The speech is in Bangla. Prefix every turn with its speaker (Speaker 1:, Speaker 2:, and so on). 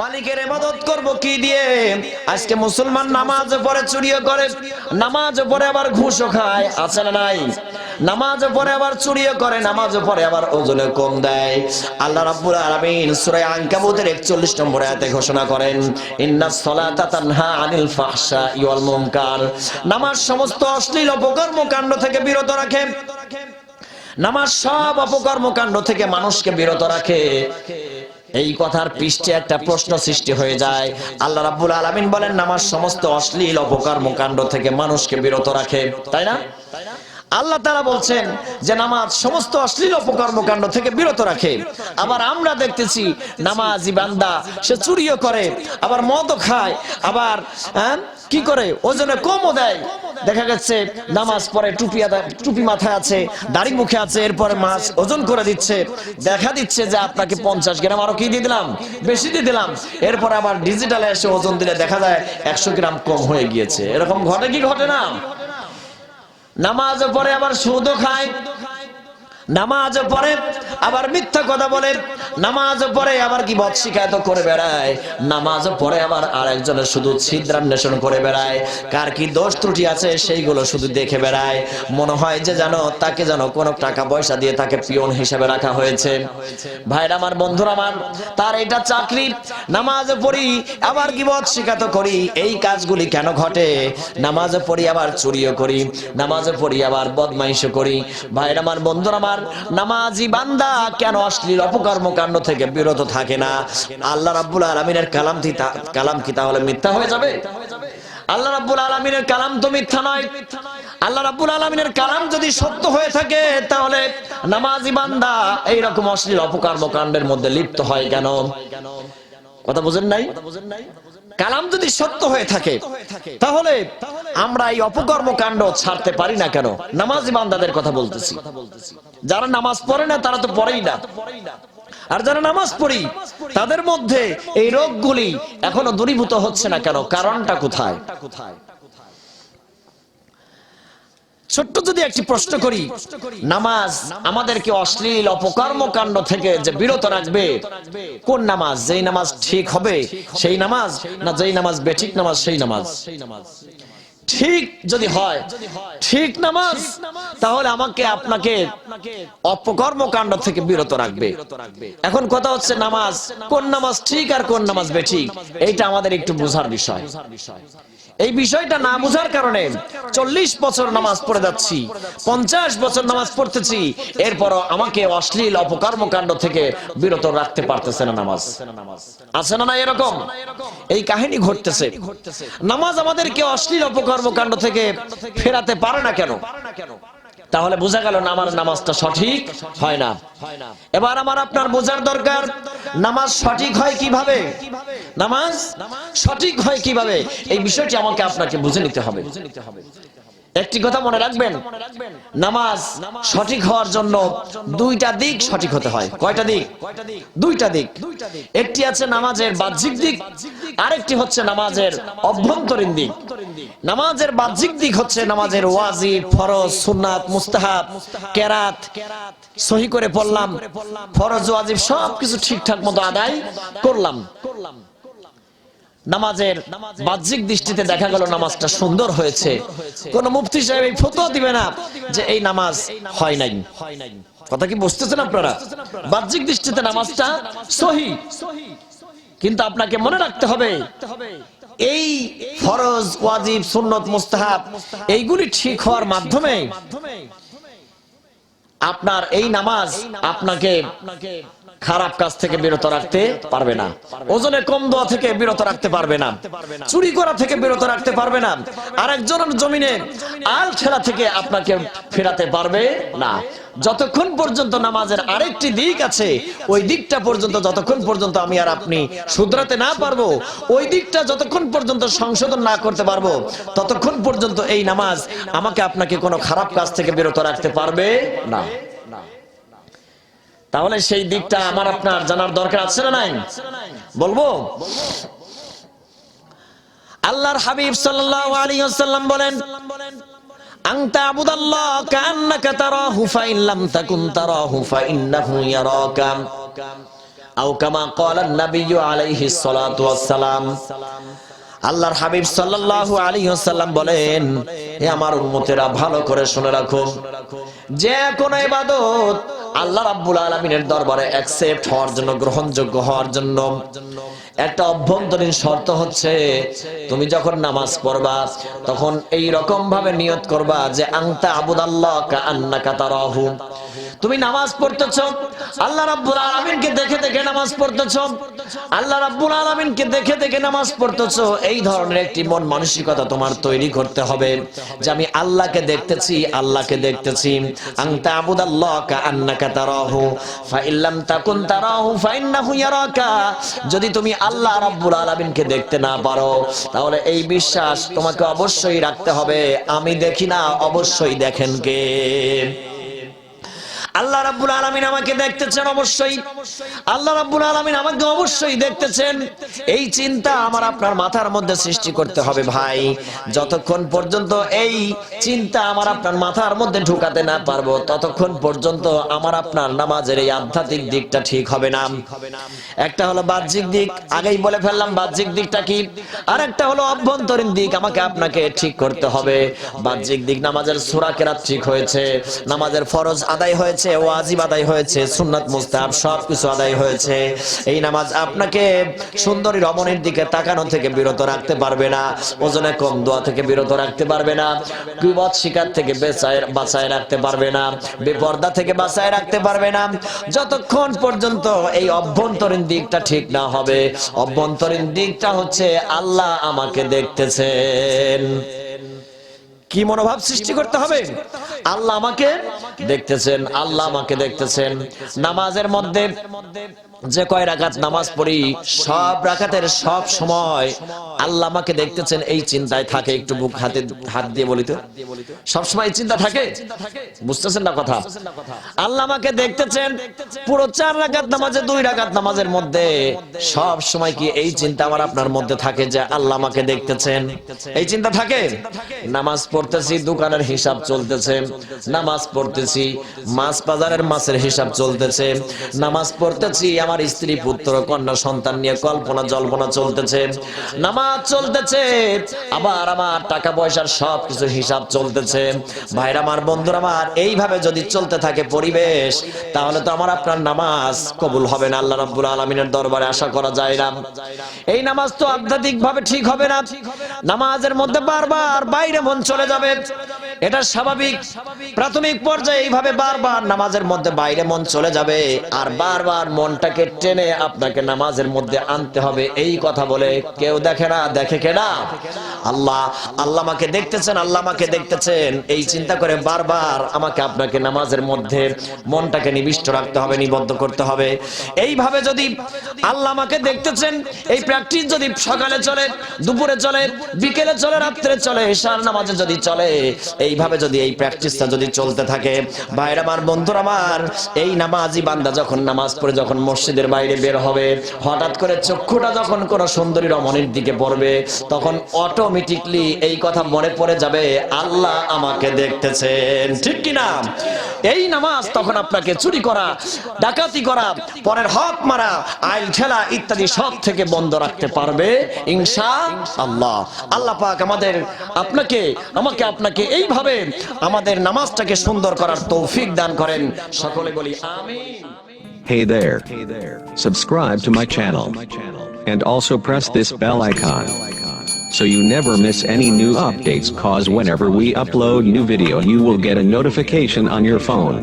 Speaker 1: মালিকের ইবাদত করব কি দিয়ে? আজকে মুসলমান নামাজ পড়ে চুরিও করে, নামাজ পড়ে আবার ঘুষও খায়, আছে না নাই? নামাজ পড়ে আবার চুরিও করে, নামাজ পড়ে আবার ওজনে কম দেয়। আল্লাহ রাব্বুল আলামিন সূরা আনকাবুতের 41 নম্বর আয়াতে ঘোষণা করেন ইন্নাস সালাতা তানহা আনিল ফাহশা ওয়াল মুনকার। নামাজ সমস্ত অশ্লীল অপকর্ম কাণ্ড থেকে বিরত রাখে। নামাজ সব অপকর্ম কাণ্ড থেকে মানুষকে বিরত রাখে। এই কথার পৃষ্ঠে একটা প্রশ্ন সৃষ্টি হয়ে যায়। আল্লাহ রাব্বুল আলামিন বলেন আমার সমস্ত অশ্লীল অপকর্মকাণ্ড থেকে মানুষকে বিরত রাখে। তাই না? আল্লাহ তারা বলছেন যে নামাজ সমস্ত অশ্লীল অপকর্ম কাণ্ড থেকে বিরত রাখে। আবার আমরা দেখতেছি নামাজি বান্দা সে চুরিও করে আবার মদও খায় আবার হ্যাঁ, কি করে? ওজনে কমও দেয়। দেখা গেছে নামাজ পরে টুপি টুপি মাথায় আছে দাড়ি মুখে আছে এরপরে মাছ ওজন করে দিচ্ছে। দেখা দিচ্ছে যে আপনাকে পঞ্চাশ গ্রাম আরও কি দিয়ে দিলাম? বেশি দিয়ে দিলাম। এরপর আবার ডিজিটালে এসে ওজন দিলে দেখা যায় একশো গ্রাম কম হয়ে গিয়েছে। এরকম ঘটে কি ঘটে না? নামাজ পরে আবার সুদও খায়। নামাজ পড়ে, আবার মিথ্যা কথা বলে, নামাজ পড়ে আবার কি বদ শিকায়ত করে বেড়ায়? নামাজ পড়ে আবার আরেকজনের শুধু ছিদ্রান্বেষণ করে বেড়ায়। কার কি দোষ ত্রুটি আছে, সেইগুলো শুধু দেখে বেড়ায়। মনে হয় যে জানো তাকে যেন কোন টাকা পয়সা দিয়ে তাকে পিয়ন হিসেবে রাখা হয়েছে। ভাইরা আমার, বন্ধুরা আমার, তার এটা চাকরি। নামাজ পড়ি, আবার কি বদ শিকায়ত করি? এই কাজগুলি কেন ঘটে? নামাজ পড়ি, আবার চুরিও করি। নামাজ পড়ি, আবার বদমাইশও করি। ভাইরা আমার, বন্ধুরা আমার নামাজি বান্দা কেন অশ্লীল অপকর্ম কাণ্ড থেকে বিরত থাকে না? আল্লাহ রাব্বুল আলমিনের কালাম কালাম কি তাহলে মিথ্যা হয়ে যাবে? আল্লাহ রাব্বুল আলমিনের কালাম তো মিথ্যা নয়। আল্লাহ রাব্বুল আলমিনের কালাম যদি সত্য হয়ে থাকে, তাহলে নামাজি বান্দা এইরকম অশ্লীল অপকর্ম কাণ্ডের মধ্যে লিপ্ত হয় কেন? কথা বোঝেন নাই? কালাম যদি সত্য হয়ে থাকে, তাহলে আমরা এই অপকর্ম কাণ্ড ছাড়তে পারি না কেন? নামাজ ইমানদাদের কথা বলতেছি। যারা নামাজ পড়ে না, তারা তো পড়েই না। আর যারা নামাজ পড়ি, তাদের মধ্যে এই রোগগুলি এখনও দূরীভূত হচ্ছে না কেন? কারণটা কোথায় কোথায়? ছোট্ট যদি একটি প্রশ্ন করি, নামাজ আমাদেরকে অশ্লীল অপকর্ম কাণ্ড থেকে যে বিরত রাখবে, কোন নামাজ? যেই নামাজ ঠিক হবে, সেই নামাজ? না যেই নামাজ বেঠিক নামাজ, সেই নামাজ? ঠিক যদি হয়, ঠিক নামাজ, তাহলে আমাকে আপনাকে অপকর্ম কাণ্ড থেকে বিরত রাখবে। এখন কথা হচ্ছে নামাজ, কোন নামাজ ঠিক আর কোন নামাজ বেঠিক, এইটা আমাদের একটু বোঝার বিষয়। এই বিষয়টা না বোঝার কারণে চল্লিশ বছর নামাজ পড়ে যাচ্ছি, পঞ্চাশ বছর নামাজ পড়তেছি, এরপরও আমাকে অশ্লীল অপকর্ম কাণ্ড থেকে বিরত রাখতে পারতেছে না নামাজ। আছে না না এরকম? এই কাহিনী ঘটতেছে। নামাজ আমাদেরকে অশ্লীল অপকর্ম কাণ্ড থেকে ফেরাতে পারে না কেন? তাহলে বোঝা গেল আমার নামাজটা সঠিক হয় না। এবার আমার আপনার বোঝার দরকার, নামাজ সঠিক হয় কীভাবে? নামাজ সঠিক হয় কীভাবে? এই বিষয়টি আমাকে আপনাকে বুঝে নিতে হবে। একটি কথা মনে রাখবেন, নামাজ সঠিক হওয়ার জন্য দুইটা দিক সঠিক হতে হয়। কয়টা দিক? দুইটা দিক। একটি আছে নামাজের বাহ্যিক দিক, আরেকটি হচ্ছে নামাজের অভ্যন্তরীণ দিক। নামাজের বাহ্যিক দিক হচ্ছে নামাজের ওয়াজিব, ফরজ, সুন্নাত, মুস্তাহাব, কেরাত। সহি করে পড়লাম, ফরজ, ওয়াজিব সবকিছু ঠিকঠাক মতো আদায় করলাম। নামাজের বাহ্যিক দৃষ্টিতে দেখা গেল নামাজটা সুন্দর হয়েছে। কোন মুফতি সাহেব এই ফতোয়া দিবে না যে এই নামাজ হয় নাই। কথা কি বুঝতেছেন আপনারা? বাহ্যিক দৃষ্টিতে নামাজটা সহি। কিন্তু আপনাকে মনে রাখতে হবে, এই ফরজ, ওয়াজিব, সুন্নত, মুস্তাহাব, এইগুলি ঠিক হওয়ার মাধ্যমে আপনার এই নামাজ আপনাকে খারাপ কাজ থেকে বিরত রাখতে পারবে না। ওজনে কম দেওয়া থেকে বিরত রাখতে পারবে না। চুরি করা থেকে বিরত রাখতে পারবে না। আরেকজনের জমিনে আল ঠেলা থেকে আপনাকে ফেরাতে পারবে না। যতক্ষণ পর্যন্ত নামাজের আরেকটি দিক আছে, ওই দিকটা পর্যন্ত, যতক্ষণ পর্যন্ত আমি আর আপনি শুধরাতে না পারব, ওই দিকটা যতক্ষণ পর্যন্ত সংশোধন না করতে পারব, ততক্ষণ পর্যন্ত এই নামাজ আমাকে আপনাকে কোনো খারাপ কাজ থেকে বিরত রাখতে পারবে না। তাহলে সেই দিকটা আমার আপনার জানার দরকার আছে না নাই? বলব? আল্লাহর হাবিব সাল্লাল্লাহু আলাইহি ওয়াসাল্লাম বলেন আন তা'বুদাল্লাহ কান্নাকা তারাহু লাম তাকুন তারাহু ইয়ারাকা। আও কামা ক্বালা আলাইহিস সালাতু ওয়াস সালাম আল্লাহর হাবিব সাল্লাল্লাহু আলাইহি ওয়াসাল্লাম বলেন হে আমার উম্মতেরা ভালো করে শুনে রাখো। যে কোন ইবাদত আল্লাহ রাব্বুল আলামিনের দরবারে অ্যাকসেপ্ট হওয়ার জন্য, গ্রহণযোগ্য হওয়ার জন্য একটা অভ্যন্তরীণ শর্ত হচ্ছে, তুমি যখন নামাজ পড়বা, তখন এই রকম ভাবে নিয়ত করবা যে আংতা আবুদাল্লাহ কা আন্নাকা তারাহু। তুমি নামাজ পড়তেছ? আল্লাহ রাব্বুল আলামিনকে দেখে দেখে নামাজ পড়তেছ? আল্লাহ রাব্বুল আলামিনকে দেখে দেখে নামাজ পড়তেছ? এই ধরনের একটি মন মানসিকতা তোমার তৈরি করতে হবে, যে আমি আল্লাহকে দেখতেছি আল্লাহকে দেখতেছি। আনতা আবুদাল্লাহ কা আন্নাকা তারাহু ফা ইল্লাম তাকুন তারাহু ফা ইন্নাহু ইয়ারাকা। যদি তুমি আল্লাহ রাব্বুল আলামিনকে দেখতে না পারো, তাহলে এই বিশ্বাস তোমাকে অবশ্যই রাখতে হবে। আমি দেখি না, অবশ্যই দেখেন কে। আল্লাহ রাব্বুল আলামিন আমাকে দেখতেছেন অবশ্যই। আল্লাহ রাব্বুল আলামিন আমাকে অবশ্যই দেখতেছেন। এই চিন্তা আমার আপনার মাথার মধ্যে সৃষ্টি করতে হবে ভাই। যতক্ষণ পর্যন্ত এই চিন্তা আমার আপনার মাথার মধ্যে ঢুকাতে না পারব, ততক্ষণ পর্যন্ত আমার আপনার নামাজের এই আধ্যাত্মিক দিকটা ঠিক হবে না। একটা হলো বাহ্যিক দিক, আগেই বলে ফেললাম বাহ্যিক দিকটা কি? আর একটা হলো অভ্যন্তরীণ দিক, আমাকে আপনাকে ঠিক করতে হবে। বাহ্যিক দিক নামাজের সূরা কেরাত ঠিক হয়েছে, নামাজের ফরজ আদায় হয়েছে। ওয়াজিব আদায় হয়েছে, সুন্নাত, মুস্তাহাব, সবকিছু আদায় হয়েছে। এই নামাজ আপনাকে সুন্দরী রমণীর দিকে তাকানো থেকে বিরত রাখতে পারবে না, ওজনে কম দোয়া থেকে বিরত রাখতে পারবে না, বিপদ শিকার থেকে বাঁচায় রাখতে পারবে না, বেপর্দা থেকে বাঁচায় রাখতে পারবে না। যতক্ষণ পর্যন্ত এই অভ্যন্তরীণ দিকটা ঠিক না হবে, অভ্যন্তরীণ দিকটা হচ্ছে আল্লাহ আমাকে দেখতেছেন। কি মনোভাব সৃষ্টি করতে হবে? আল্লাহ আমাকে দেখতেছেন আল্লাহ আমাকে দেখতেছেন। নামাজের মধ্যে যে কয় রাকাত নামাজ পড়ি, সব রাকাতের সব সময় আল্লাহ আমাকে দেখতেছেন, এই চিন্তায় থাকে, একটু বুক হাতে হাত দিয়ে বলি তো। সব সময় চিন্তা থাকে? বুঝতেছেন না কথা? আল্লাহ আমাকে দেখতেছেন, পুরো চার রাকাত নামাজে, দুই রাকাত নামাজের মধ্যে। সব সময় কি এই চিন্তা আমার আপনার মধ্যে থাকে যে আল্লাহ আমাকে দেখতেছেন? এই চিন্তা থাকে? নামাজ পড়তেছি, দোকানের হিসাব চলতেছে। নামাজ পড়তেছি, মাছ বাজারের মাছের হিসাব চলতেছে। নামাজ পড়তেছি আমার স্ত্রী, পুত্র, কন্যা, সন্তান নিয়ে কল্পনা, জল্পনা চলতেছে, নামাজ চলতেছে, আবার আমার টাকা পয়সার সব কিছুর হিসাব চলতেছে। ভাইরা আমার, বন্ধুরা আমার, এইভাবে যদি চলতে থাকে পরিবেশ, তাহলে তো আমার আপনার নামাজ কবুল হবে না। আল্লাহ রাব্বুল আলামিনের দরবারে আশা করা যায় না। এই নামাজ তো আধ্যাত্মিক ভাবে ঠিক হবে না। নামাজের মধ্যে বারবার বাইরে মন চলে যাবে। এটা স্বাভাবিক। প্রাথমিক পর্যায়ে এইভাবে বারবার নামাজের মধ্যে বাইরে মন চলে যাবে আর বারবার মনটাকে টেনে আপনাকে নামাজের মধ্যে আনতে হবে। এই কথা বলে কেউ দেখে না, দেখে কেনা আল্লাহ আল্লাহ আমাকে দেখতেছেন, আল্লাহ আমাকে দেখতেছেন। এই চিন্তা করে বারবার আমাকে আপনাকে নামাজের মধ্যে মনটাকে নিবিষ্ট রাখতে হবে, নিবদ্ধ করতে হবে। এইভাবে যদি আল্লাহ আমাকে দেখতেছেন, এই প্র্যাকটিস যদি সকালে চলে, দুপুরে চলে, বিকেলে চলে, রাত্রে চলে, এশার নামাজে যদি চলে এইভাবে যদি এই প্র্যাকটিসটা যদি চলতে থাকে ভাইরা আমার, বন্ধুরা আমার, এই নামাজি বান্দা যখন নামাজ পড়ে, যখন মসজিদের বাইরে বের হবে, হঠাৎ করে চক্ষুটা যখন কোন সুন্দরী রমণীর দিকে পড়বে, তখন অটোমেটিকলি এই কথা মনে পড়ে যাবে, আল্লাহ আমাকে দেখতেছেন। ঠিক কি না? এই নামাজ তখন আপনাকে চুরি করা, ডাকাতি করা, পরের হক মারা, আইল খেলা ইত্যাদি সব থেকে বন্ধ রাখতে পারবে, ইনশা আল্লাহ। আল্লাহ পাক আমাদের, আপনাকে, আমাকে, আপনাকে এইভাবে আমাদের নামাজটাকে সুন্দর করার তৌফিক দান করেন সকলে বলি আমিন
Speaker 2: Hey there. Subscribe to my channel. And also press this bell icon. So you never miss any new updates cause whenever we upload new video you will get a notification on your phone.